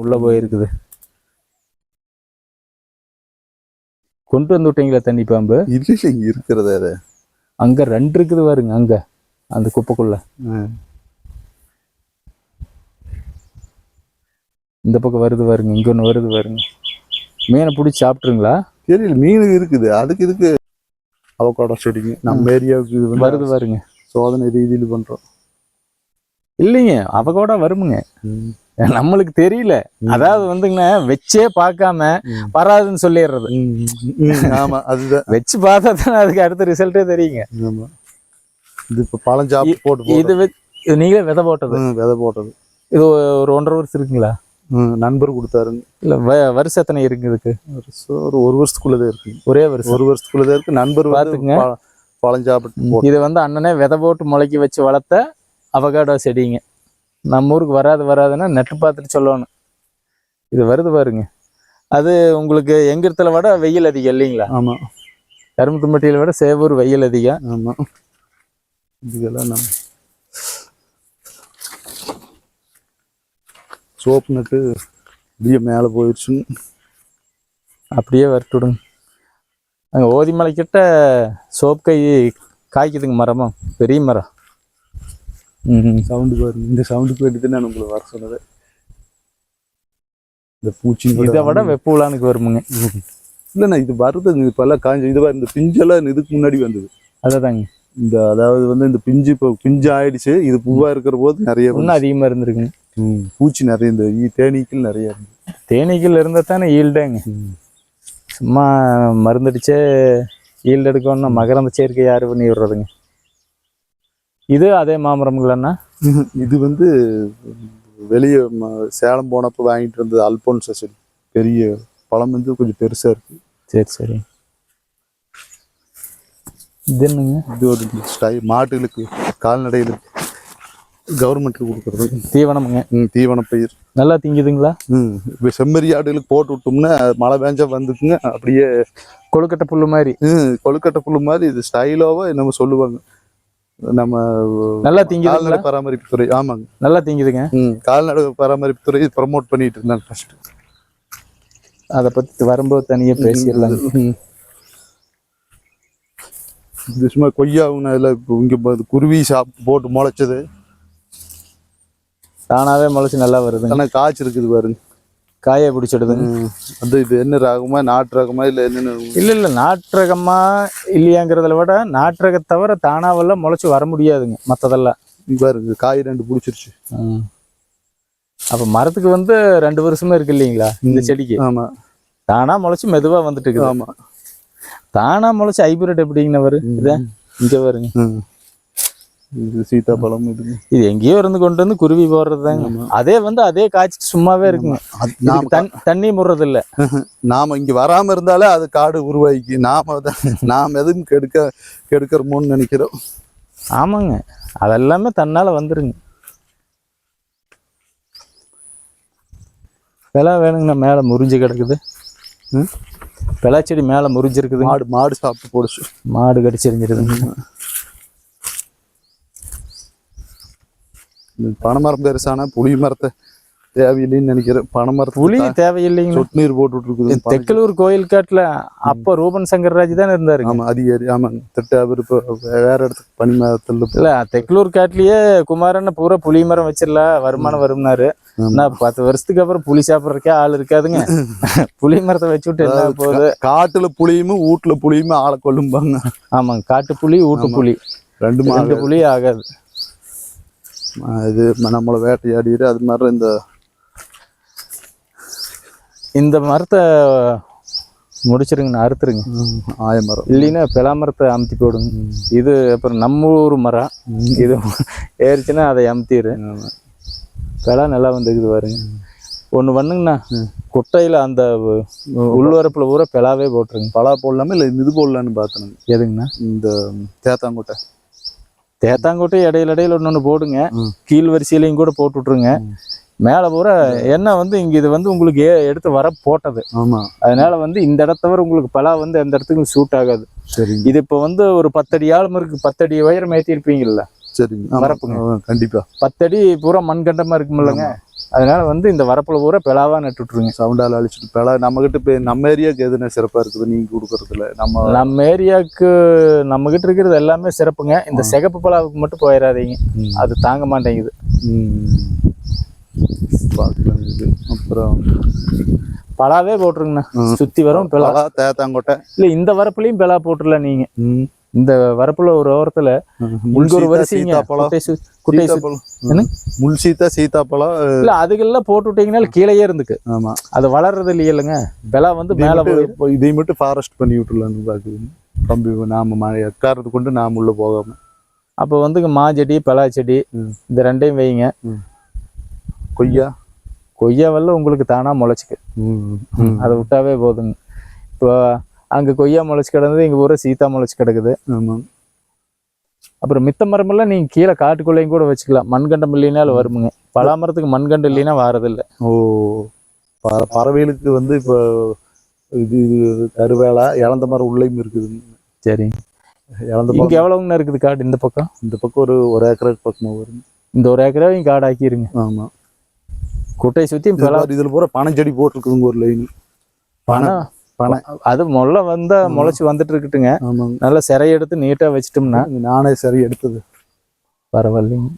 உள்ள போயிருக்குது. கொண்டு வந்து விட்டீங்களா தண்ணி பாம்பு? இல்லை இங்க இருக்கிறது அது. அங்க ரெண்டு இருக்குது பாருங்க அங்க. அந்த குப்பைக்குள்ள. இந்த பக்கம் வருது பாருங்க இங்க ஒண்ணு வருது பாருங்க. மீனை பிடிச்சி சாப்பிட்ருங்களா தெரியல மீன் இருக்குது அதுக்கு இதுக்கு அவக்காடோ செடிங்க. நம்ம ஏரியாவுக்கு இது வருது பாருங்க. சோதனை ரீதியில் பண்றோம். இல்லைங்க அவ கூட வருமுங்க நம்மளுக்கு தெரியல. அதாவது வந்துங்கண்ணா வச்சே பார்க்காம. வராதுன்னு சொல்லிடுறது. ஆமா அதுதான். வச்சு பார்த்தா தானே அதுக்கு அடுத்த ரிசல்ட்டே தெரியுங்க. இது இப்ப பழம் சாப்பிட்டு போட்டு இது வெ- இது நீங்களே விதை போட்டது? விதை போட்டது. இது ஒரு ஒன்றரை வருஷம் இருக்குங்களா? நண்பர் கொடுத்தாருங்க. இல்ல வ- வருஷம் எத்தனை இருக்கு இதுக்கு? வருஷம் ஒரு ஒரு வருஷத்துக்குள்ளதே இருக்கு. ஒரே வருஷம்? ஒரு வருஷத்துக்குள்ளதே இருக்கு. நண்பர் வந்து பாத்துக்குங்க. பழ- பழம் சாப்பிட்டு போட்டு. இது வந்து அண்ணனே விதை போட்டு முளைக்க வச்சு வளர்த்த அவகாடோ செடிங்க. நம்ம ஊருக்கு வராது வராதுன்னா நெட்டு பார்த்துட்டு சொல்லணும். இது வருது பாருங்க. அது உங்களுக்கு எங்கிருத்துல விட வெயில் அதிகம் இல்லைங்களா? ஆமா. கரும்பு தும்பட்டியில விட சேவூர் வெயில் அதிகம். ஆமா. இதுக்கெல்லாம் நம்ம சோப்பு நட்டு இப்படியே மேலே போயிடுச்சுன்னு. அப்படியே வரட்டுடுங்க அங்கே ஓதிமலை கிட்ட சோப்பு கை காய்க்குதுங்க மரமும் பெரிய மரம். சவுண்டு பாருங்க இந்த சவுண்டுக்கு வேண்டிட்டு நான் உங்களை வர சொன்னது. இந்த பூச்சி இதை விட வெப்ப உலானுக்கு வருமுங்க. இல்லைண்ணா இது வருதுங்க இப்போ எல்லாம் காஞ்ச இது பாரு, இந்த பிஞ்செல்லாம் இதுக்கு முன்னாடி வந்தது. அதுதாங்க. இந்த அதாவது வந்து இந்த பிஞ்சு இப்போ பிஞ்சு ஆயிடுச்சு. இது பூவா இருக்கிற போது நிறைய இன்னும் அதிகமாக இருந்திருக்குங்க. பூச்சி நிறைய இந்த தேனீக்கள் நிறைய இருந்து தேனீக்கள் இருந்தால் தானே ஈல்டேங்க. சும்மா மருந்தடிச்சே ஈல்டு எடுக்கணும்னா மகரந்த சேர்க்கை யார் பண்ணி விடுறதுங்க? இது அதே மாமரம்ங்களாண்ணா இது வந்து வெளியே சேலம் போனப்போ வாங்கிட்டு வந்தது அல்போன்சா செடி. பெரிய பழம் வந்து கொஞ்சம் பெருசா இருக்கு. சரி சரி. இது என்னங்க? இது ஒரு ஸ்டை மாட்டுகளுக்கு கால்நடைகளுக்கு கவர்மெண்ட்டுக்கு கொடுக்குறது. தீவனமுங்க. ம், தீவன பயிர். நல்லா திங்குதுங்களா? ம் இப்போ செம்மறி ஆடுகளுக்கு போட்டு விட்டோம்னா மழை பெஞ்சா வந்துக்குங்க அப்படியே கொழுக்கட்டை புல்லு மாதிரி. ம், கொழுக்கட்டை புல்லு மாதிரி இது ஸ்டைலாவா நம்ம சொல்லுவாங்க. நம்ம நல்லா திங்குதுங்களா? கால்நடை பராமரிப்பு துறை ஆமாங்க. நல்லா திங்குதுங்க? ம் கால்நடை பராமரிப்பு துறை ப்ரமோட் பண்ணிட்டு இருந்தாங்க ஃபர்ஸ்ட் அதை பற்றி வரும்போது தனியாக பேசிடலாங்க. இது சும்மா கொய்யாவுன்னு அதில் இங்கே குருவி சாப்பிட்டு போட்டு முளைச்சது. தானாவே முளைச்சி நல்லா வருதுங்க. ஆனால் காய்ச்சி இருக்குது பாருங்க. காயை பிடிச்சிடுதுங்க. ம், அது இது என்ன ரகமா நாட்டு ரகமா இல்லை என்னென்ன இல்ல இல்ல நாட்டு ரகமா இல்லையாங்கிறத விட நாட்டு ரகம் தவிர தானாவெல்லாம் முளைச்சி வர முடியாதுங்க மற்றதெல்லாம் பாருங்க காய் ரெண்டு பிடிச்சிருச்சு. அப்ப மரத்துக்கு வந்து ரெண்டு வருஷமா இருக்கு இல்லைங்களா இந்த செடிக்கு? ஆமா. தானா முளைச்சி மெதுவா வந்துட்டு இருக்குது. ஆமா. தானா முளைச்சி ஹைபிரிட் எப்படிங்கண்ணா வரும் இத இங்க வருங்க. இது சீதாப்பழம் இது. இது எங்கேயோ இருந்து கொண்டு வந்து குருவி போடுறதுதாங்க. அதே வந்து அதே காய்ச்சிட்டு சும்மாவே இருக்குங்க. தண்ணி முடுறது இல்ல நாம இங்க வராம இருந்தாலே அது காடு உருவாக்கி நாம நாம் எதுவும் கெடுக்க கெடுக்கிறோமோன்னு நினைக்கிறோம். ஆமாங்க. அதெல்லாமே தன்னால வந்துருங்க. விலை வேணுங்கண்ணா மேல முறிஞ்சு கிடக்குது. ம்? செடி மேல முறிஞ்சிருக்குது மாடு மாடு சாப்பிட்டு போடுச்சு. மாடு கடிச்சிருந்துருதுங்க. பனைமரம் பெருசானா புளி மரத்தை தேவையில்லைன்னு நினைக்கிறேன் பனைமரத்து புளி தேவையில்லைங்க சொட்டு நீர் போட்டுட்டு இருக்குது தெக்கலூர் கோயில் காட்டுல அப்ப ரூபன் சங்கர்ராஜ் தானே இருந்தாருங்க. ஆமா அதிகாரி ஆமாங்க திட்ட அவர் இப்போ வேற இடத்துக்கு பனி மரத்தில் இல்ல தெக்கலூர் காட்டுலயே குமாரன் பூரா புளி மரம் வச்சிடல வருமானம் வரும்னாரு. நான் பத்து வருஷத்துக்கு அப்புறம் புளி சாப்பிட்றதுக்கே ஆள் இருக்காதுங்க. புளி மரத்தை வச்சு விட்டு என்ன போகுது? காட்டுல புளியும் வீட்டுல புளியும் ஆளை கொள்ளும்பாங்க ஆமாங்க காட்டு புளி ஊட்டு புளி. ரெண்டு மா ரெண்டு புளி ஆகாது. இது நம்மளை வேட்டையாடிட்டு அது மாதிரி இந்த இந்த மரத்தை முடிச்சிருங்கண்ணா அறுத்துருங்க. ம், ஆயமரம் இல்லைன்னா பிலா மரத்தை அமுத்தி போடுங்க. இது அப்புறம் நம்ம ஊர் மரம். இது ஏறிச்சுன்னா அதை அமுத்திடு. பிலா நல்லா வந்துக்குது பாருங்க. ஒன்று பண்ணுங்கண்ணா. குட்டையில் அந்த உள்வரப்புல பூரா பிலாவே போட்டுருங்க. பலா போடலாமா? இல்லை இது போடலான்னு பார்த்தேன் எதுங்கண்ணா? இந்த தேத்தாங்கோட்டை. தேத்தாங்கோட்டை இடையில இடையில ஒன்று ஒன்று போடுங்க. கீழ் வரிசையிலையும் கூட போட்டு விட்ருங்க மேலே பூரா என்ன வந்து இங்கே இது வந்து உங்களுக்கு ஏ எடுத்து வர போட்டது. ஆமா. அதனால வந்து இந்த இடத்தவரை உங்களுக்கு பலா வந்து எந்த இடத்துக்கும் சூட் ஆகாது. சரிங்க. இது இப்போ வந்து ஒரு பத்தடி ஆழம் இருக்கு. பத்தடி உயரம் ஏற்றிருப்பீங்கல்ல சரிங்க. ஆமா. வரப்புங்க. கண்டிப்பா. பத்தடி பூரா மண்கண்டமா இருக்குமில்லங்க. அதனால வந்து இந்த வரப்புல பூரா பிளாவா நட்டு விட்டுருங்க. சவுண்டால் அழிச்சிட்டு பிழை நம்மகிட்ட இப்போ நம்ம ஏரியாவுக்கு எதுனா சிறப்பாக இருக்குது நீங்கள் கொடுக்குறதுல? நம்ம நம்ம ஏரியாவுக்கு நம்ம கிட்ட இருக்கிறது எல்லாமே சிறப்புங்க. இந்த சிகப்பு பலாவுக்கு மட்டும் போயிடாதீங்க. அது தாங்க மாட்டேங்குது. ம். பார்க்கலாம் இது அப்புறம் பலாவே போட்டுருங்கண்ணா. சுத்தி வரும் பலா. தேத்தாங்கொட்டை. இல்ல இந்த வரப்புலயும் பிலா போட்டுடலாம் நீங்க. ம். இந்த வரப்புல ஒரு ஓரத்துல ஒரு வரிசைங்க. குட்டை குட்டை என்ன? முள் சீத்தா சீத்தாப்பழம் இல்ல அதுக்கெல்லாம் போட்டு விட்டீங்கனால கீழேயே இருந்துக்கு. ஆமா. அது வளர்றது இல்லையிலங்க பிலா வந்து மேல இதை மட்டும் ஃபாரஸ்ட் பண்ணி விட்டுலான்னு பாக்குது கம்பி நாம மழை எக்காரத்து கொண்டு நாம உள்ள போகாம. அப்ப வந்து மா செடி பலா செடி. இந்த ரெண்டையும் வைங்க. கொய்யா? கொய்யாவெல்லாம் உங்களுக்கு தானா முளைச்சிக்கு. அதை விட்டாவே போதுங்க. இப்போ அங்க கொய்யா முளைச்சு கிடந்தது எங்க ஊரை சீதா முளைச்சு கிடக்குது. ஆமா. அப்புறம் மித்த மரமெல்லாம் நீங்க கீழே காட்டுக்குள்ளேயும் கூட வச்சுக்கலாம். மண்கண்டம் இல்லைனாலும் வருமுங்க. பலா மரத்துக்கு மண்கண்டு இல்லைன்னா வாரதில்லை. ஓ பற பறவைகளுக்கு வந்து இப்போ இது கருவேலா இளந்த மரம் உள்ளேயும் இருக்குது. சரி. இளந்த இங்க மரம். எவ்வளவுங்கண்ணா இருக்குது காடு? இந்த பக்கம்? இந்த பக்கம் ஒரு ஒரு ஏக்கருக்கு பக்கமா வரும் இந்த ஒரு ஏக்கராவையும் காடு ஆக்கிருங்க ஆமா. குட்டையை பாரு, இதுல பூரா பனஞ்செடி போட்டிருக்குதுங்க ஒரு லைன் பனை பனை அது முளை வந்தா முளைச்சு வந்துட்டு இருக்கட்டுங்க. நல்லா சிறை எடுத்து நீட்டா வச்சிட்டோம்னா நானே சரி எடுத்தது. பரவாயில்லைங்க.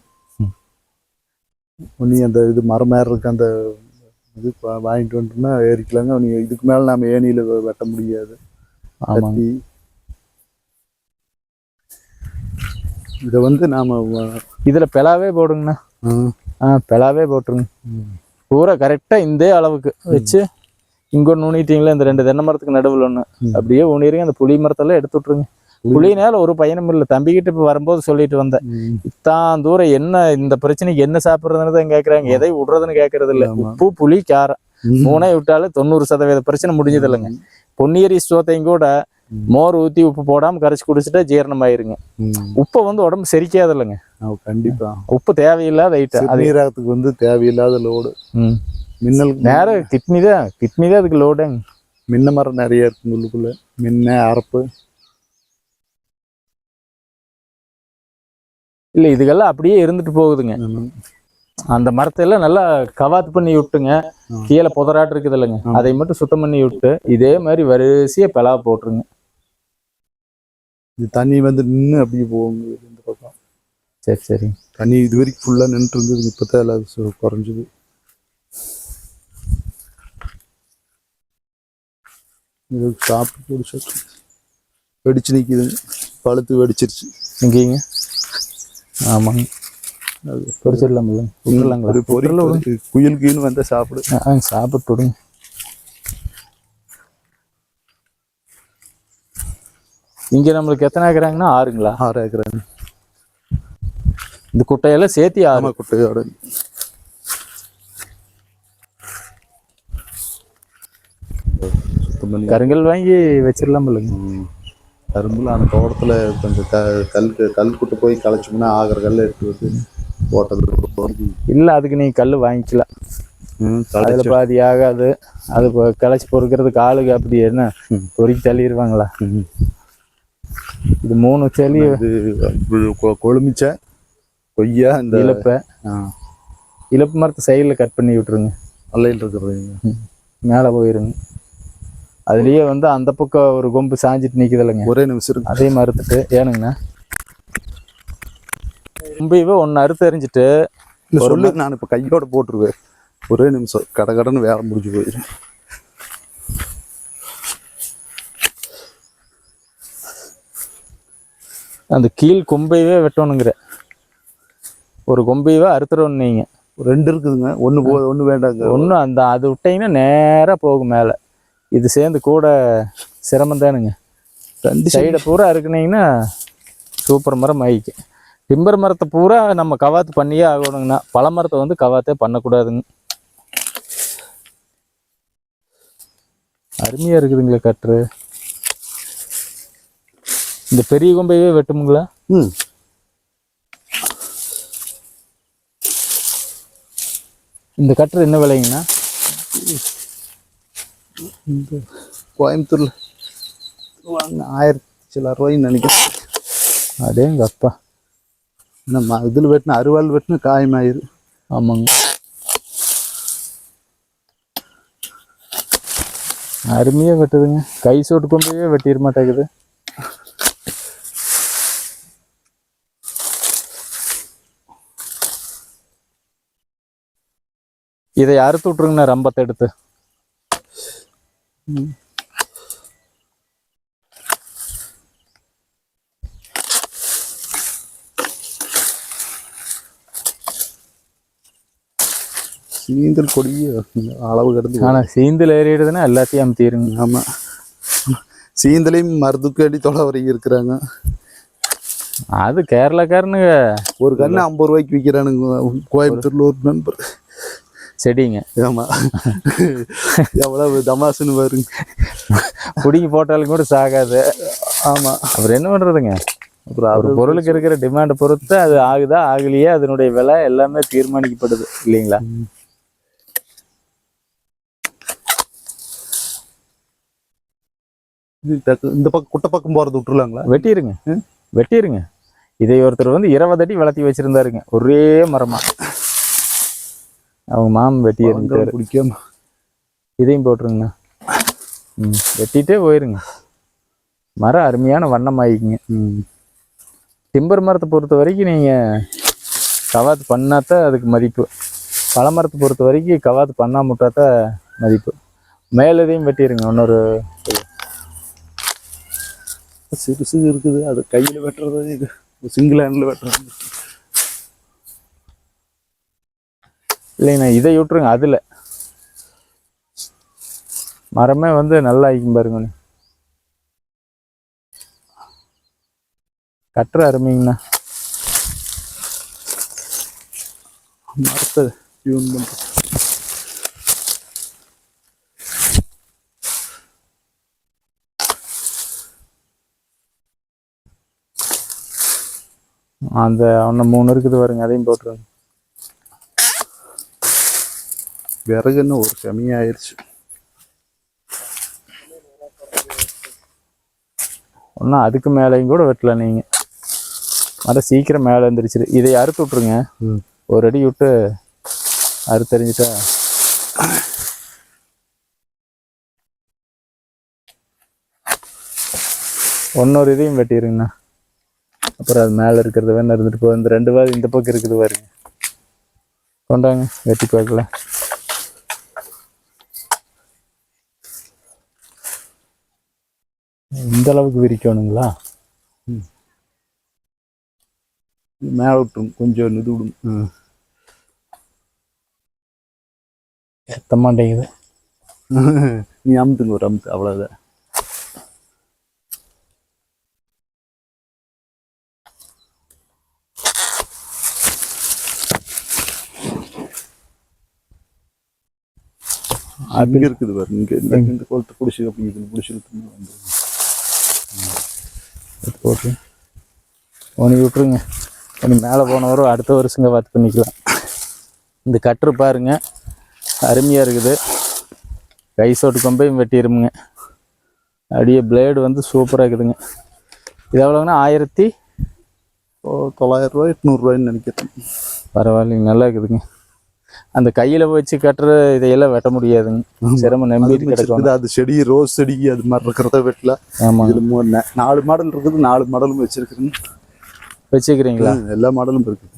நீ அந்த இது மரம் மேல இருக்க அந்த இது வாங்கிட்டு வந்துட்டோம்னா ஏறிக்கலாங்க. நீ இதுக்கு மேல நாம ஏணியில வெ- வெட்ட முடியாது. ஆமாங்க. இதை வந்து நாம இதுல பிலாவே போடுங்கண்ணா. ஆ. பிலாவே போட்டுருங்க. பூரா கரெக்டா இந்த அளவுக்கு வச்சு இங்க ஒன்று ஊனிட்டீங்களா இந்த ரெண்டு தென்னை மரத்துக்கு நடுவில் ஒன்று. அப்படியே ஊனிடுங்க அந்த புளி மரத்தெல்லாம் எடுத்து விட்ருங்க புளினால ஒரு பயனும் இல்லை தம்பிக்கிட்ட இப்போ வரும்போது சொல்லிட்டு வந்தேன். இத்தான் தூரம் என்ன இந்த பிரச்சனைக்கு என்ன சாப்பிட்றதுன்னு தான் கேட்குறாங்க எதை விடுறதுன்னு கேட்கறது இல்லை. உப்பு புளி காரம். மூணே விட்டாலே தொண்ணூறு சதவீத பிரச்சனை முடிஞ்சது இல்லைங்க பொன்னியரி ஸ்டோத்தையும் கூட. மோர் ஊற்றி உப்பு போடாமல் கரைச்சி குடிச்சிட்டா ஜீரணம் ஆயிருங்க. உப்பை வந்து உடம்பு செரிக்காது இல்லைங்க கண்டிப்பா உப்பு தேவையில்லாத ஐட்டம் அது வந்து தேவையில்லாத லோடு. மின்னல் நேரம் கிட்னி தான் கிட்னி தான் அதுக்கு லோடுங்க மின்ன மரம் நிறைய இருக்கு உள்ளுக்குள்ள. மின்ன அரப்பு இல்லை இதுக்கெல்லாம் அப்படியே இருந்துட்டு போகுதுங்க. அந்த மரத்தையெல்லாம் நல்லா கவாத்து பண்ணி விட்டுங்க. கீழே புதராட்டு இருக்குது இல்லைங்க. அதை மட்டும் சுத்தம் பண்ணி விட்டு இதே மாதிரி வரிசையா பிளா போட்டுருங்க. இது தண்ணி வந்து நின்று அப்படியே போகும் இந்த பக்கம். சரி சரி. தண்ணி இது வரைக்கும் ஃபுல்லாக நின்றுட்டு இருந்தது இப்போதான் எல்லாம் சு- குறைஞ்சது. இது சாப்பிட்டு பிடிச்சி வெடிச்சு நிற்கிதுங்க பழுத்து வெடிச்சிருச்சு. இங்கேங்க. ஆமாங்க. அது பொரிச்சிடலாம் விட்டுலாங்களா ஒரு விடுங்க. குயில் கீன்னு வந்தா சாப்பிடு. ஆ, சாப்பிட்டு விடுங்க இங்க நம்மளுக்கு எத்தனை ஏக்கராங்கன்னா ஆறுங்களா? ஆறு ஏக்கர் இந்த குட்டையெல்லாம் சேர்த்தி ஆறு. ஆமா குட்டையோட. சுத்தம் பண்ணி கருங்கல் வாங்கி வச்சிடலாம் இல்லைங்க. கரும்புல அந்த தோட்டத்துல கொஞ்சம் க கல் கல் குட்டு போய் களைச்சோம்னா ஆகிற கல்லை எடுத்து வந்து போட்டது. இல்லை அதுக்கு நீங்க கல் வாங்கிக்கலாம் அதுல பாதி ஆகாது. அது கிளச்சி பொறுக்கிறதுக்கு ஆளுக்கு அப்படி என்ன. பொறுக்கி தள்ளிடுவாங்களா. இது மூணு கொ- கொழுமிச்சை கொய்யா இந்த இழப்பை இழப்பு மரத்தை சைடில் கட் பண்ணி விட்டுருங்க. அல்லையில் இருக்கிறது. மேலே போயிருங்க. அதுலயே வந்து அந்த பக்கம் ஒரு கொம்பு சாஞ்சிட்டு நிக்குது இல்லைங்க ஒரே நிமிஷம் இருக்கு அதையும் மறுத்துட்டு ஏனுங்கண்ணா? கொம்பையவே ஒன்று அறுத்து எறிஞ்சிட்டு சொல்லு நான் இப்ப கையோட போட்டுருவேன். ஒரே நிமிஷம். கட கடன்னு வேலை முடிஞ்சு போயிடும் அந்த கீழ் கொம்பையவே வெட்டணுங்கிற. ஒரு கொம்பையவே அறுத்துறோம் நீங்க. ரெண்டு இருக்குதுங்க. ஒண்ணு போ ஒண்ணு வேண்டாங்க. ஒன்று அந்த அது விட்டீங்கன்னா நேராக போகும் மேலே. இது சேர்ந்து கூட சிரமம் தானுங்க. ரெண்டு சைடை பூரா இருக்குனீங்கன்னா சூப்பர் மரம் ஆயிக்கு டிம்பர் மரத்தை பூரா நம்ம கவாத்து பண்ணியே ஆகணுங்கண்ணா. பழ மரத்தை வந்து கவாத்தே பண்ணக்கூடாதுங்க. அருமையாக இருக்குதுங்களே கட்டுரு இந்த பெரிய கொம்பையே வெட்டுமுங்களா? ம். இந்த கட்டுரு என்ன விலைங்கண்ணா? இந்த கோயம்புத்தூரில் வாங்கின ஆயிரத்தி சில ரூபாய்ன்னு நினைக்கிறேன். அடேங்க அப்பா. நம்ம இதில் வெட்டின அருவாள் வெட்டின காயமாயிரு. ஆமாங்க. அருமையாக வெட்டுதுங்க. கை சோட்டு கொம்பையே வெட்டிட மாட்டேங்குது. இதை அறுத்து விட்ருங்கண்ணா ரம்பத்தை எடுத்து? சீந்தல் கொடிய அளவு கடந்து ஆனா சீந்தில் ஏறிடுதுன்னா எல்லாத்தையும் அமுத்திடுங்க ஆமா. சீந்தலையும் மருந்துக்கடி தொலை வரைக்கும் இருக்கிறாங்க. அது கேரளாக்காரனுங்க. ஒரு கண்ணு ஐம்பது ரூபாய்க்கு விற்கிறானுங்க கோயம்புத்தூர்ல ஒரு நண்பர். செடிங்க. ஆமா. எவ்வளவு தமாசுன்னு பாருங்க. பிடிங்கி போட்டாலும் கூட சாகாது. ஆமா. அப்புறம் என்ன பண்றதுங்க? அப்புறம் அவர் பொருளுக்கு இருக்கிற டிமாண்டை பொறுத்து அது ஆகுதா ஆகலையே? அதனுடைய விலை எல்லாமே தீர்மானிக்கப்படுது இல்லைங்களா? இந்த பக்கம் குட்டை பக்கம் போறது விட்டுருலாங்களா? வெட்டிருங்க. ம். வெட்டிருங்க. இதை ஒருத்தர் வந்து இருபது அடி வளர்த்தி வச்சிருந்தாருங்க. ஒரே மரமா. அவங்க மாமன் வெட்டி எறிஞ்சிட்டாரு பிடிக்காம இதையும் போட்டுருங்கண்ணா ம் வெட்டிட்டே போயிருங்க. மரம் அருமையான வண்ணம் ஆகிக்குங்க ம். டிம்பர் மரத்தை பொறுத்த வரைக்கும் நீங்கள் கவாத்து பண்ணாதான் அதுக்கு மதிப்பு. பழமரத்தை பொறுத்த வரைக்கும் கவாத்து பண்ணாம விட்டாதான் மதிப்பு. மேலதையும் வெட்டிடுங்க இன்னொரு சிறுசு இருக்குது. அது கையில வெட்டுறது இது. சிங்கிள் ஹேண்ட்ல வெட்டுறது. இல்லைங்கண்ணா இதை விட்டுருங்க அதில். மரமே வந்து நல்லா ஆகிக்கும் பாருங்கண்ணே. கட்டுற அருமைங்கண்ணா. மரத்தை டியூன் அந்த ஒன்று மூணு இருக்குது பாருங்க அதையும் போட்டுருங்க. விறகு என்ன ஒரு கம்மியாயிருச்சு. ஒன்றும் அதுக்கு மேலேயும் கூட வெட்டல நீங்கள் மரம் சீக்கிரம் மேலே எழுந்திரிச்சிரு இதை அறுத்து விட்ருங்க. ஒரு அடி விட்டு அறுத்தறிஞ்சிட்டா ஒன்னொரு இதையும் வெட்டிடுங்கண்ணா அப்புறம் அது மேலே இருக்கிறது வேணா இருந்துட்டு போகுது இந்த ரெண்டு வாரம் இந்த பக்கம் இருக்குது பாருங்க. கொண்டாங்க வெட்டி பார்க்கலாம் இந்த அளவுக்கு விரிக்கணுங்களா மேல விட்டுரும் கொஞ்சம் இது விடும் ம். மாட்டேங்குது நீ அமுத்துங்க ஒரு அமுத்து அவ்வளவுதான். அது இங்க இருக்குது பாரு இங்க இந்த குளத்தை பிடிச்சி அப்படி இது பிடிச்சி வந்துரும். எடுத்து போட்டு. உனக்கு விட்ருங்க உனி மேலே போன வரும் அடுத்த வருஷங்க பார்த்து பண்ணிக்கலாம். இந்த கட்டுரு பாருங்க. அருமையாக இருக்குது. கை சோட்டு கொம்பையும் வெட்டிடுமுங்க அப்படியே பிளேடு வந்து சூப்பராக இருக்குதுங்க. இது எவ்வளோங்கண்ணா? ஆயிரத்தி ஓ, தொள்ளாயிரம் ரூபாய் எட்நூறு ரூபாய்ன்னு நினைக்கிறேன். பரவாயில்லைங்க நல்லா இருக்குதுங்க. அந்த கையில் வச்சு கட்டுற இதையெல்லாம் வெட்ட முடியாதுங்க. சிரமம் அது கிடக்கும் அது செடி ரோஸ் செடி அது மாதிரி இருக்கிறத வெட்டல ஆமாங்க இதுல நாலு மாடல் இருக்குது நாலு மாடலும் வச்சிருக்கிறேன். வச்சுக்கிறீங்களா எல்லா மாடலும் இருக்குது.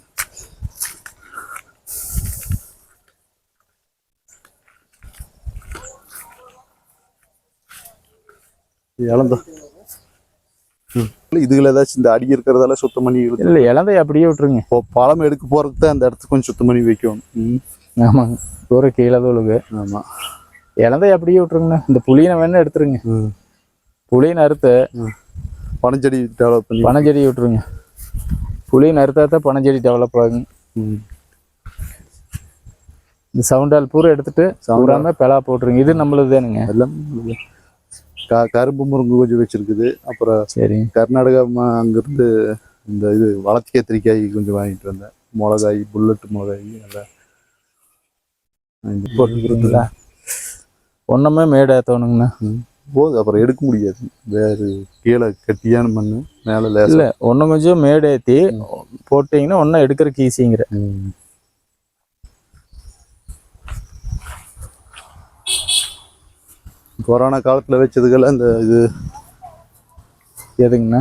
இழந்தா இதுல ஏதாச்சும் இந்த அடி இருக்கிறதெல்லாம் சுத்தம் பண்ணி இல்லை இலந்தை அப்படியே விட்ருங்க இப்போ பழம் எடுக்க போறதுக்கு தான் அந்த இடத்துக்கு கொஞ்சம் சுத்தம் பண்ணி வைக்கணும். ம், ஆமாங்க. தூரம் கீழே தொழுகு ஆமா. இலந்தை அப்படியே விட்ருங்கண்ணா இந்த புளியனை வேணா எடுத்துருங்க. ம், புளியனை அறுத்து பனஞ்செடி டெவலப் பண்ணி பனஞ்செடி விட்ருங்க புளியனை அறுத்தா தான் பனஞ்செடி டெவலப் ஆகுங்க. இந்த சவுண்டால் பூரா எடுத்துட்டு சவுடாம பெலா போட்டுருங்க. இது நம்மளுது தானுங்க. எல்லாம். க கரும்பு முருங்கு கொஞ்சம் வச்சிருக்குது. அப்புறம் சரிங்க கர்நாடகா அங்கிருந்து இந்த இது வளர்த்தி கத்திரிக்காய் கொஞ்சம் வாங்கிட்டு வந்தேன். மிளகாய் புல்லட் மிளகாய் வாங்கிட்டு போட்டுக்கிறீங்களா? ஒன்றுமே மேடு ஏற்றணுங்கண்ணா போகுது அப்புறம் எடுக்க முடியாது. வேறு கீழே கட்டியான மண் மேலே இல்லை ஒன்றும் கொஞ்சம் மேடு ஏற்றி போட்டிங்கன்னா ஒன்றும் எடுக்கிறக்கு ஈஸிங்கிற. கொரோனா காலத்துல வச்சதுக்கெல்லாம் இந்த இது எதுங்கண்ணா?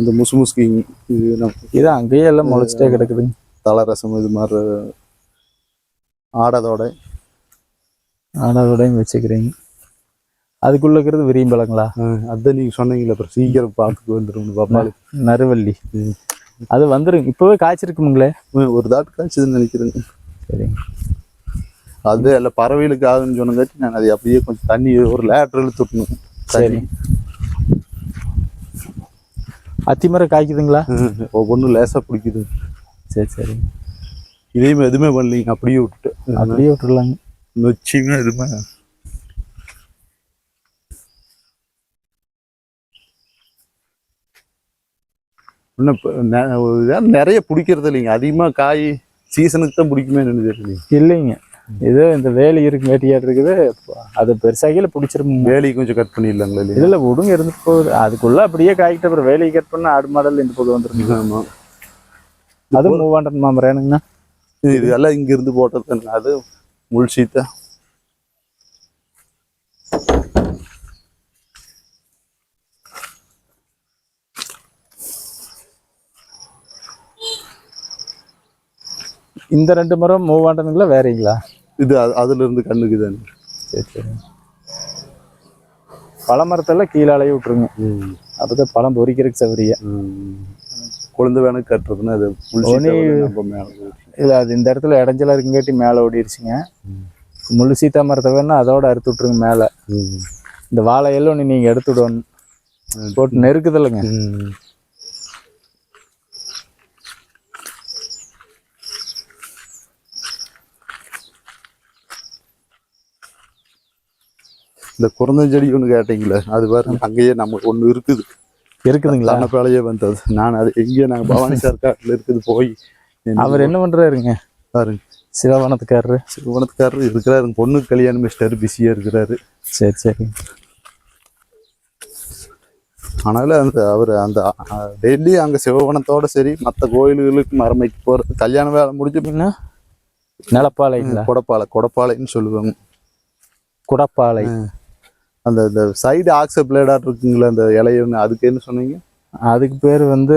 இந்த முசு முசுக்கிங் இது இது அங்கேயே எல்லாம் முளைச்சிட்டே கிடக்குதுங்க. தலை ரசம் இது மாதிரி ஆடதோட ஆடாதோடையும் வச்சுக்கிறீங்க. அதுக்குள்ள இருக்கிறது விரிம்பழங்களா அதான் நீங்க சொன்னீங்களே அப்புறம் சீக்கிரம் பார்த்துட்டு வந்துடும் பப்பாளி. நறுவள்ளி. ம். அது வந்துருங்க இப்பவே காய்ச்சிருக்குமுங்களே? ஒரு தாட்டு காய்ச்சதுன்னு நினைக்கிறேங்க சரிங்க அது எல்லாம் பறவைகளுக்கு ஆகுன்னு சொன்னங்காட்டி நான் அதை அப்படியே கொஞ்சம் தண்ணி ஒரு லேட்டர் இழுத்து விட்டணும். சரி. அத்திமரம் காய்க்குதுங்களா? ஒவ்வொன்றும் லேசா பிடிக்குது. சரி சரி. இதையுமே எதுவுமே பண்ணலீங்க அப்படியே விட்டுட்டு அப்படியே விட்டுறலாங்க நொச்சியுமே எதுவுமே இன்னும் நிறைய பிடிக்கிறது இல்லைங்க. அதிகமாக காய் சீசனுக்கு தான் பிடிக்குமே தெரியல இல்லைங்க. ஏதோ இந்த வேலி இருக்கு வேட்டியாடு இருக்குது. அது பெருசாகில பிடிச்சிருமுங்க வேலையை கொஞ்சம் கட் பண்ணிடலாங்களா இல்லையா? இதுல விடுங்க இருந்துட்டு போகுது. அதுக்குள்ள அப்படியே காய்க்கிட்ட அப்புறம் வேலையை கட் பண்ண ஆடு மாடல் இந்த பக்கம் வந்துருங்க. ஆமாம் அது மூவாண்டன் மாமரம் ஏனுங்கண்ணா இது எல்லாம் இங்க இருந்து போட்டது அது சீத்தா. இந்த ரெண்டு மரம் மூவாண்டனுங்களா வேறீங்களா? இது அது- அதுல இருந்து கண்ணுக்கு தானே. சரி சரி. பழமரத்தெல்லாம் கீழாலேயே விட்டுருங்க. அப்பதான் பழம் பொறிக்கிறதுக்கு சௌகரிய குழந்தை வேணும் கட்டுறதுன்னா அது. இல்லை அது இந்த இடத்துல இடைஞ்சலா இருக்குங்காட்டி மேலே ஓடிடுச்சுங்க முள்ளு சீத்தா மரத்தை வேணா அதோட அறுத்து விட்ருங்க மேலே. இந்த வாழை எல்லாம் நீங்கள் எடுத்து விடணும். போட்டு நெருக்குதில்லைங்க இந்த குறந்தஞ்செடி ஒன்று கேட்டீங்களே அது பாருங்க அங்கேயே நமக்கு ஒன்று இருக்குது. இருக்குதுங்களா? தானப்பாளையே வந்தது. நான் அது எங்கேயோ நாங்கள் பவானி சர்க்காட்டில் இருக்குது போய் அவர் என்ன பண்றாருங்க? பாருங்க சிவவனத்துக்காரரு? சிறுவனத்துக்காரர் இருக்கிறாரு. பொண்ணுக்கு கல்யாணம் மிஸ்டர் பிஸியாக இருக்கிறாரு. சரி சரி. ஆனாலும் அந்த அவர் அந்த டெய்லி அங்கே சிவவனத்தோட சரி மற்ற கோயில்களுக்கு மரம் வைக்க போகிறது கல்யாண வேலை முடிஞ்சு என்ன நிலப்பாலைங்களா கொடப்பாலை கொடப்பாலைன்னு சொல்லுவாங்க. குடப்பாலை அந்த இந்த சைடு ஆக்ச பிளேடாட் இருக்குங்களா அந்த இலையொன்று அதுக்கு என்ன சொன்னீங்க? அதுக்கு பேர் வந்து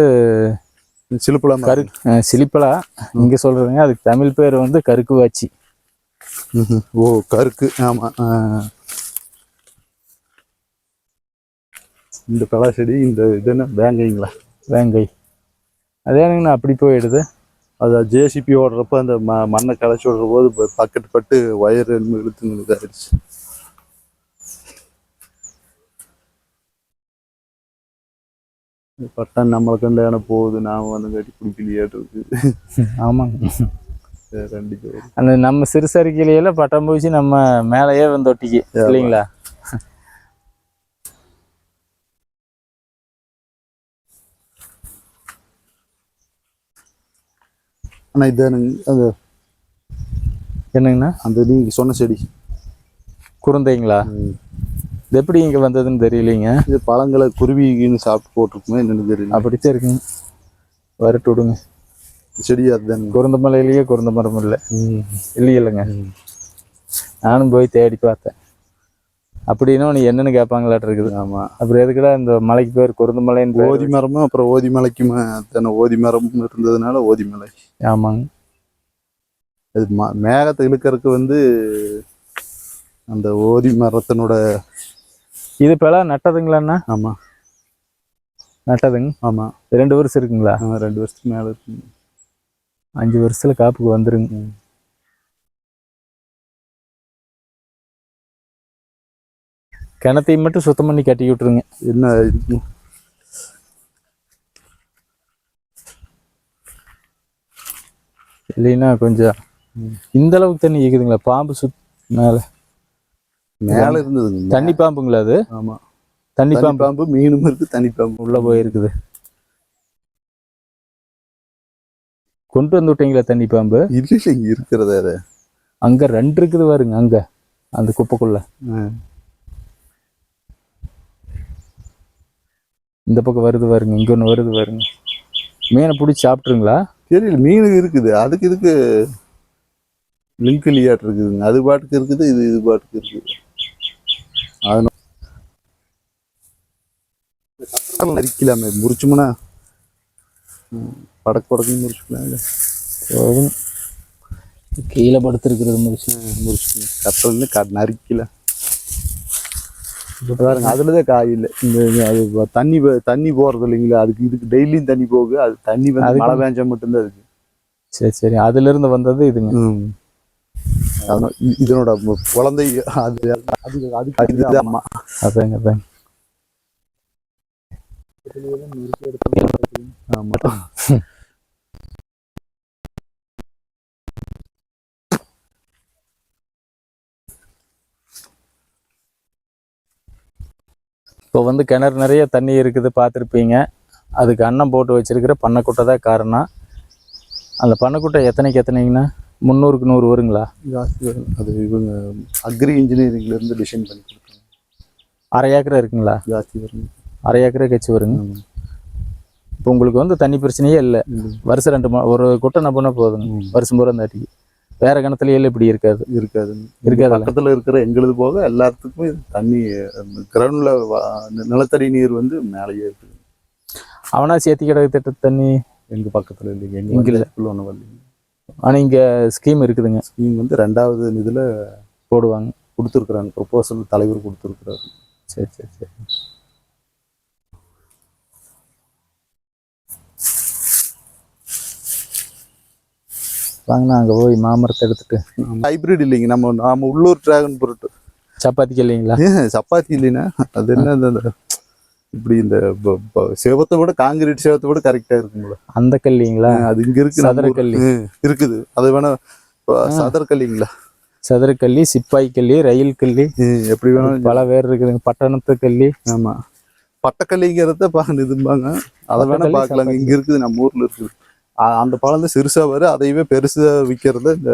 சிலுப்பலாம் கரு சிலிப்பலா. இங்க சொல்றதுங்க அதுக்கு தமிழ் பேர் வந்து கருக்கு வாச்சி ஓ கருக்கு. ஆமாம் இந்த பலா செடி இந்த இது என்ன? வேங்கைங்களா? வேங்கை. அதேனுங்கண்ணா அப்படி போயிடுது? அது ஜேசிபி ஓடுறப்ப அந்த ம மண்ணை களைச்சி விடுற போது பக்கெட் பட்டு ஒயர் இழுத்துங்க இதாகிடுச்சு பட்டம் நம்மளை கண்டான போகுது நாம வந்து கட்டி பிடிக்கலையாட்டு இருக்கு. ஆமாங்க. ஜோடி. அந்த நம்ம சிறுசரிக்கையில பட்டம் பூச்சி நம்ம மேலேயே வந்து ஒட்டிக்கு இல்லைங்களா? ஆனால் இதானுங்க அந்த என்னங்கண்ணா? அந்த நீங்கள் சொன்ன செடி. குருந்தைங்களா? இது எப்படி இங்க வந்ததுன்னு தெரியலீங்க? இது பழங்களை குருவின்னு சாப்பிட்டு போட்டிருக்குமே என்னன்னு தெரியல. அப்படித்தான் இருக்குங்க வரட்டு விடுங்க. செடி அதுதானுங்க. குருந்த மலையிலேயே குருந்த மரம் இல்லை. இல்லையே இல்லைங்க. நானும் போய் தேடி பார்த்தேன். அப்படின்னா நீ என்னன்னு கேட்பாங்களாட்டு இருக்குது. ஆமாம் அப்புறம் எதுக்குடா இந்த மலைக்கு பேர் குருந்த மலைன்னு பேர் ஓதி மரமும் அப்புறம் ஓதி மலைக்குமே தானே ஓதி மரமும் இருந்ததுனால ஓதி மலை. ஆமாங்க. அது மேகத்தை இழுக்கறதுக்கு வந்து அந்த ஓதி மரத்தினோட இது இப்பெல்லாம் நட்டதுங்களாண்ணா? ஆமாம் நட்டதுங்க? ஆமாம் ரெண்டு வருஷம் இருக்குங்களா? ரெண்டு வருஷத்துக்கு மேலே இருக்கு அஞ்சு வருஷத்துல காப்புக்கு வந்துருங்க. கிணத்தையும் மட்டும் சுத்தம் பண்ணி கட்டி விட்டுருங்க. என்ன? இல்லைன்னா கொஞ்சம் இந்த அளவுக்கு தண்ணி இருக்குதுங்களா பாம்பு சுத் மேல. மேலே இருந்ததுங்க. தண்ணி பாம்புங்களா அது? ஆமாம் தண்ணி பாம்பு. பாம்பு மீனும் இருக்கு தனி பாம்பு. உள்ள போயிருக்குது. கொண்டு வந்து விட்டீங்களா தண்ணி பாம்பு? இல்லை இங்கே இருக்கிறதே அது அங்க ரெண்டு இருக்குது பாருங்க அங்க. அந்த குப்பைக்குள்ள. இந்த பக்கம் வருது பாருங்க இங்க ஒண்ணு வருது பாருங்க. மீனை பிடிச்சி சாப்பிட்ருங்களா தெரியல மீன் இருக்குது. அதுக்கு இதுக்கு லிங்க் இல்லையாட்டு இருக்குதுங்க. அது பாட்டுக்கு இருக்குது இது இது பாட்டுக்கு இருக்குது. அதனால நரிக்கலாமே. முறிச்சோம்னா? படக்கு படக்கு முறிச்சுக்கலாம் இல்லை கீழே படுத்துருக்கிறது முறிச்சு. முறிச்சு கட்டுறது க நறுக்கல பாருங்க அதில் தான் காய் இல்லை. இந்த அது தண்ணி தண்ணி போகிறது இல்லைங்களா? அதுக்கு இதுக்கு டெய்லியும் தண்ணி போகுது. அது தண்ணி வந்து மழை பேஞ்சா மட்டும்தான் இருக்கு. சரி சரி. அதுலேருந்து வந்தது இதுங்க. அதனால இதனோட குழந்தை அது அது இதுதான் அம்மா. அதாங்க அதாங்க. இப்போ வந்து கிணறு நிறைய தண்ணி இருக்குது பார்த்துருப்பீங்க. அதுக்கு அன்னம் போட்டு வச்சிருக்கிற பண்ணைக்குட்டை தான் காரணம். அந்த பண்ணைக்குட்டை எத்தனைக்கு எத்தனைங்கண்ணா? முந்நூறுக்கு நூறு வருங்களா? ஜாஸ்தி வரும். அது இவங்க அக்ரி இன்ஜினியரிங்ல இருந்து டிசைன் பண்ணி கொடுத்தாங்க அரை ஏக்கரை இருக்குங்களா? ஜாஸ்தி வரும். அரை ஏக்கரே கட்சி வருங்க. இப்போ உங்களுக்கு வந்து தண்ணி பிரச்சனையே இல்லை. வருஷம் ரெண்டு மா- ஒரு குட்டை நம்பினா போதுங்க. ம். வருஷம் பூரா தாட்டிக்கு வேற கிணத்துலையே இப்படி இருக்காது. இருக்காது? இருக்காதுல்ல? பக்கத்துல இருக்கிற எங்களுது போக எல்லாத்துக்குமே தண்ணி கிரவுண்ட்ல நிலத்தடி நீர் வந்து மேலேயே இருக்குது அவனா சேர்த்தி கிடக்கு திட்ட தண்ணி? எங்க பக்கத்துல இல்லைங்க. இங்க எங்க இல்ல. இல்ல ஒன்றும் வரலைங்க. ஆனால் இங்கே ஸ்கீம் இருக்குதுங்க. ஸ்கீம் வந்து ரெண்டாவது இதுல போடுவாங்க. கொடுத்துருக்குறாங்க. ப்ரொபோசல் தலைவர் கொடுத்துருக்குறாரு. சரி சரி சரி. வாங்கண்ணா அங்கே போய் மாமரத்தை எடுத்துட்டு ஹைபிரிட் இல்லைங்க. நம்ம நாம உள்ளூர் டிராகன் பொருட்டு சப்பாத்திக்கு இல்லைங்களா? சப்பாத்தி இல்லைன்னா அது என்ன இப்படி இந்த சேவத்தை விட காங்கிரீட் சேவத்தை விட கரெக்டா இருக்குங்களா அந்த கல்லிங்களா? அது இங்க இருக்கு. சதுரக்கல்லி. ம், இருக்குது. அது வேணா சதற்கல்லிங்களா சதுரக்கல்லி சிப்பாய் கல்லி ரயில் கல்லி. எப்படி வேணாலும் பல பேர் இருக்குதுங்க. பட்டணத்து கல்லி. ஆமா. பட்டக்கல்லிங்கிறத பா இதும்பாங்க. அதை வேணா சப்பாத்தி. இங்க இருக்குது. நம்ம ஊர்ல இருக்குது. அந்த பழம் தான் சிறுசா வரும். அதையவே பெருசா விற்கிறது இந்த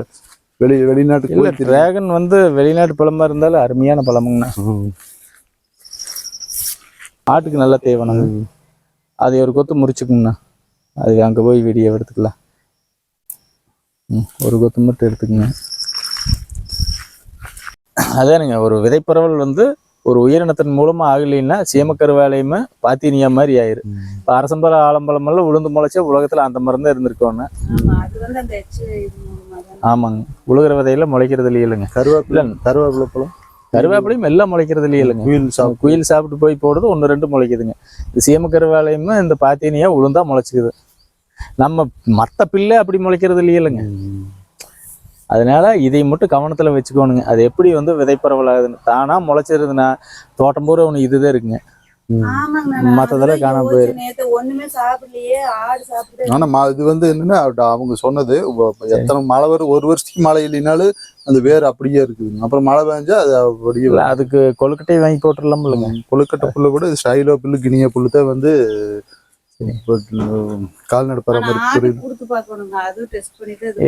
வெளி வெளிநாட்டுக்கு டிராகன் வந்து வெளிநாட்டு பழமா இருந்தாலும் அருமையான பழமுங்கண்ணா. ஆட்டுக்கு நல்ல தேவைண்ணா அதை ஒரு கொத்து முறிச்சுக்குங்கண்ணா அது அங்கே போய் வீடியோ எடுத்துக்கலாம். ம் ஒரு கொத்து மட்டும் எடுத்துக்கங்க. அதானுங்க ஒரு விதைப்பரவல் வந்து ஒரு உயிரினத்தின் மூலமா ஆகலைன்னா சீமக்கரு வேலையுமே பாத்தீனியா மாதிரி ஆயிரு. இப்போ அரசம்பரம் ஆலம்பழம் எல்லாம் உளுந்து முளைச்சா உலகத்துல அந்த மரம் தான். இருந்திருக்கோன்னு ஆமாங்க. உழுகிற விதையில முளைக்கிறது இல்லைங்க கருவேப்பிலை கருவேப்பிலை பழம். கருவேப்பிலையும் எல்லாம் முளைக்கிறது இல்லைங்க. குயில் சாப்பிட்டு குயில் சாப்பிட்டு போய் போடுறது ஒன்று ரெண்டு முளைக்குதுங்க. இந்த சீமக்கரு வேலையுமே இந்த பாத்தீனியா உளுந்தா முளைச்சிக்குது. நம்ம மற்ற பிள்ளை அப்படி முளைக்கிறது இல்லையிலங்க அதனால இதை மட்டும் கவனத்துல வச்சுக்கோணுங்க. அது எப்படி வந்து விதைப்பரவல் ஆகுதுன்னு தானா முளைச்சிருதுன்னா தோட்டம் பூரா ஒன்று இதுதான் இருக்குங்க. அதுதான் காணாம யோசிச்சேன் நேத்து ஒண்ணுமே சாப்பிடலையே ஆடு சாப்பிட்டு ஆனா இது வந்து என்னன்னா அவ- அவங்க சொன்னது எத்தனை மழை வரும் ஒரு வருஷத்துக்கு மழை இல்லைனாலும் அந்த வேர் அப்படியே இருக்குது. அப்புறம் மழை பெஞ்சா அது அப்படியே அதுக்கு கொழுக்கட்டை வாங்கி போட்டுடலாம் இல்லைங்க கொழுக்கட்டை புல்லு கூட ஸ்டைலோ புல்லு கினிய புல்லு தான் வந்து கால்நடை பராமரிப்பு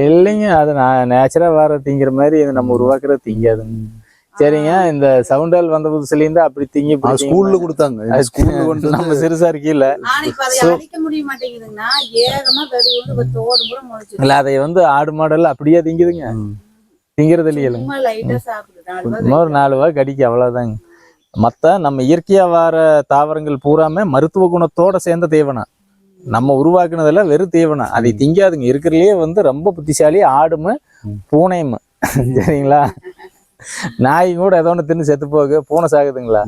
இல்லைங்க அது நான் நேச்சரா வர திங்கிற மாதிரி நம்ம உருவாக்குறது திங்காதுங்க சரிங்க. இந்த சவுண்டால் வந்த புதுசுலேருந்து அப்படி திங்கி ஸ்கூல்ல கொடுத்தாங்க. ஸ்கூல்ல கொண்டு நம்ம சிறுசா இருக்கீல்ல இல்ல அதை வந்து ஆடு மாடல் அப்படியே திங்குதுங்க. திங்கிறது இல்லையில ஒரு நாலு ரூபாய் கடிக்கு அவ்வளவுதாங்க. மத்த நம்ம இயற்கையா வர தாவரங்கள் பூராமே மருத்துவ குணத்தோட சேர்ந்த தீவனம் நம்ம உருவாக்குனதுல வெறும் தீவனம் அதை திங்காதுங்க. இருக்கிறதுலயே வந்து ரொம்ப புத்திசாலி ஆடுமு பூனையும் சரிங்களா? நாய் கூட ஏதோ ஒன்று தின்னு செத்து போகு பூனை சாகுதுங்களா?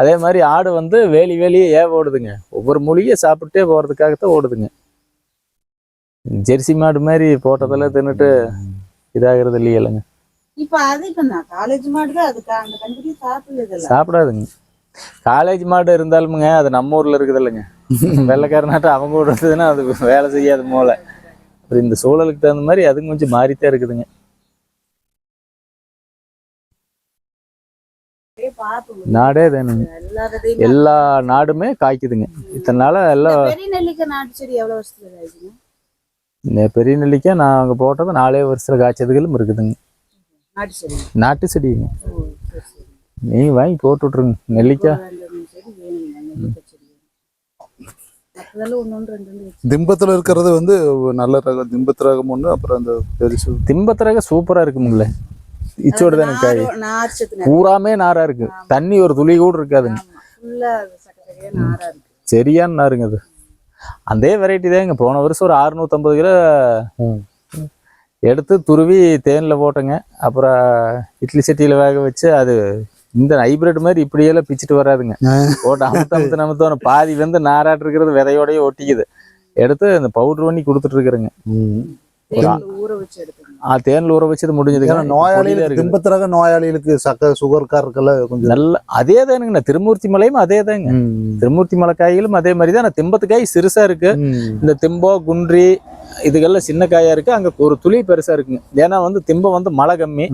அதே மாதிரி ஆடு வந்து வேலி வேலியே ஏவ ஓடுதுங்க. ஒவ்வொரு மொழியை சாப்பிட்டே போறதுக்காகத்தான் ஓடுதுங்க. ஜெர்சி மாடு மாதிரி போட்டதெல்லாம் தின்னுட்டு இதாகிறது சாப்பிடுறது சாப்பிடாதுங்க. காலேஜ் மாடு இருந்தாலுமுங்க அது நம்ம ஊர்ல இருக்குது இல்லைங்க. வெள்ளைக்காரனாட்ட அவங்க கூட இருந்ததுன்னா அது வேலை செய்யாது மூளை இந்த சூழலுக்கு தகுந்த மாதிரி அதுவும் கொஞ்சம் மாறித்தான் இருக்குதுங்க. நாடே தானுங்க எல்லா நாடுமே காய்க்குதுங்க. இத்தனை நாளா எல்லாம் பெரிய நெல்லிக்காய் நாட்டு செடி எவ்வளவு வருஷத்துல காய்க்குங்க நெ- பெரிய நெல்லிக்காய் நான் அங்கே போட்டது நாலே வருஷத்துல காய்ச்சதுகளும் இருக்குதுங்க. நாட்டு செடி. நாட்டு செடிங்க. நீங்க வாங்கி போட்டு விட்ருங்க நெல்லிக்காய் வேணுங்க திம்பத்துல இருக்கிறது வந்து நல்ல ரகம். திம்பத்து ரகம் ஒண்ணு அப்புறம் அந்த பெருசு. திம்பத்திரக சூப்பரா இருக்குமுங்களே. இச்சோடு தானே காய். பூராமே நாரா இருக்கு. தண்ணி ஒரு துளி கூட இருக்காதுங்க. சரியான நாருங்க அது. அதே வெரைட்டி தாங்க. போன வருஷம் ஒரு அறுநூத்தம்பது கிலோ. எடுத்து துருவி தேனில் போட்டேங்க. அப்புறம் இட்லி சட்டியில் வேக வச்சு அது இந்த ஹைபிரிட் மாதிரி இப்படியெல்லாம் பிச்சுட்டு வராதுங்க. போட்டு அமுத்து அமுத்து நமத்தோன பாதி வந்து நாராட்டு இருக்கிறது விதையோடயே ஒட்டிக்குது. எடுத்து அந்த பவுடர் பண்ணி கொடுத்துட்டு இருக்கிறேங்க. தேன்ல ஊற வச்சது முடிஞ்சதுங்க ஏன்னா நோயாளிகளுக்கு திம்பத்திரக நோயாளிகளுக்கு சக்கரை சுகர்காரருக்கெல்லாம் கொஞ்சம் நல்ல அதே தானுங்கண்ணா. திருமூர்த்தி மலையும் அதே தாங்க. திருமூர்த்தி மலை காய்களும் அதே மாதிரி தான். திம்பத்து காய் சிறுசா இருக்கு. இந்த திம்போ குன்றி இதுகெல்லாம் சின்ன காயா இருக்கு. அங்க ஒரு துளி பெருசா இருக்குங்க. ஏன்னா வந்து திம்பம் வந்து மழை கம்மி.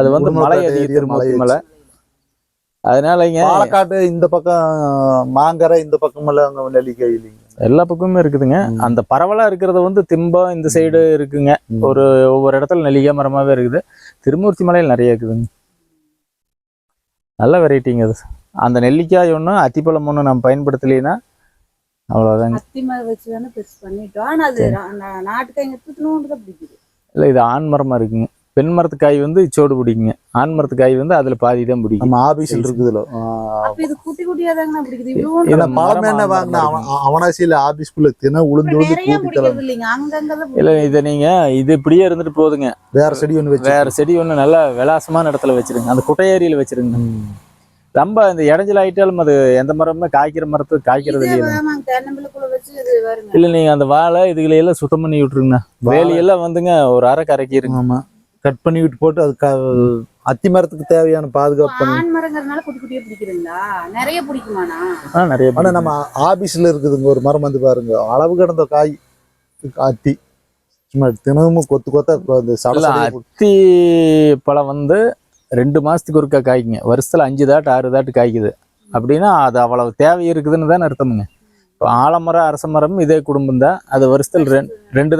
அது வந்து மலை முருங்கக்காட்டு அதிக area திருமூர்த்தி மலை. அதனாலங்க பாலக்காட்டு இந்த பக்கம் மாங்கரை இந்த பக்கம் எல்லாம் நெல்லிக்காய் இல்லைங்க. எல்லா பக்கமுமே இருக்குதுங்க. அந்த பரவலா இருக்கிறது வந்து திம்பம் இந்த சைடு இருக்குங்க. ஒரு ஒவ்வொரு இடத்துல நெல்லிக்காய் மரமாவே இருக்குது. திருமூர்த்தி மலையில் நிறைய இருக்குதுங்க. நல்ல வெரைட்டிங்க அது. அந்த நெல்லிக்காய் ஒன்று அத்திப்பழம் ஒன்று நம்ம பயன்படுத்தலைன்னா அவ்வளோதாங்க இல்லை இது ஆண் மரமா இருக்குங்க. பெண் மரத்து காய் வந்து இச்சோடு பிடிக்குங்க. ஆண் மரத்து காய் வந்து அதுல பாதி தான் பிடிக்கும். நம்ம ஆபீஸ்ல இருக்குதுல. இது குட்டி குட்டியா தாங்க பிடிக்குது? பழம் என்ன வாங்கின அவனாசியில ஆபீஸ்க்குள்ள தின உளுந்து நிறைய கூட்டி இல்லை இதை நீங்க இது இப்படியே இருந்துட்டு போகுதுங்க வேற செடி ஒண்ணு வச்சு வேற செடி ஒன்று நல்லா விலாசமான இடத்துல வச்சிருங்க. அந்த குட்டையேரியில வச்சிருங்க. ரொம்ப இந்த இடைஞ்சல் ஆயிட்டாலும் அது எந்த மரமுமே காய்க்கிற மரத்து காய்க்கிறது இல்ல நீங்க அந்த வாழை இதுகளை எல்லாம் சுத்தம் பண்ணி விட்டுருங்கண்ணா. வேலியெல்லாம் வந்துங்க ஒரு அரை கரைக்கிருங்க. ஆமா. கட் பண்ணி விட்டு போட்டு அது க- அத்தி மரத்துக்கு தேவையான பாதுகாப்பு பண்ணி நிறைய பிடிக்குமாண்ணா? ஆ நிறைய ஆனா நம்ம ஆபீஸ்ல இருக்குதுங்க ஒரு மரம் வந்து பாருங்க. அளவு கடந்த காய் அத்தி. சும்மா தினமும் கொத்து கொத்தா அந்த சட இல்ல, சடையா போட்டு- அத்தி பழம் வந்து ரெண்டு மாசத்துக்கு ஒருக்கா காய்க்குங்க. வருஷத்துல அஞ்சு தாட்டு ஆறு தாட்டு காய்க்குது. அப்படின்னா அது அவ்வளவு தேவை இருக்குதுன்னு தானே அர்த்தமுங்க. இப்போ ஆலமரம் அரச மரம் இதே குடும்பம் தான். அது வருஷத்துல ரெண்டு ரெண்டு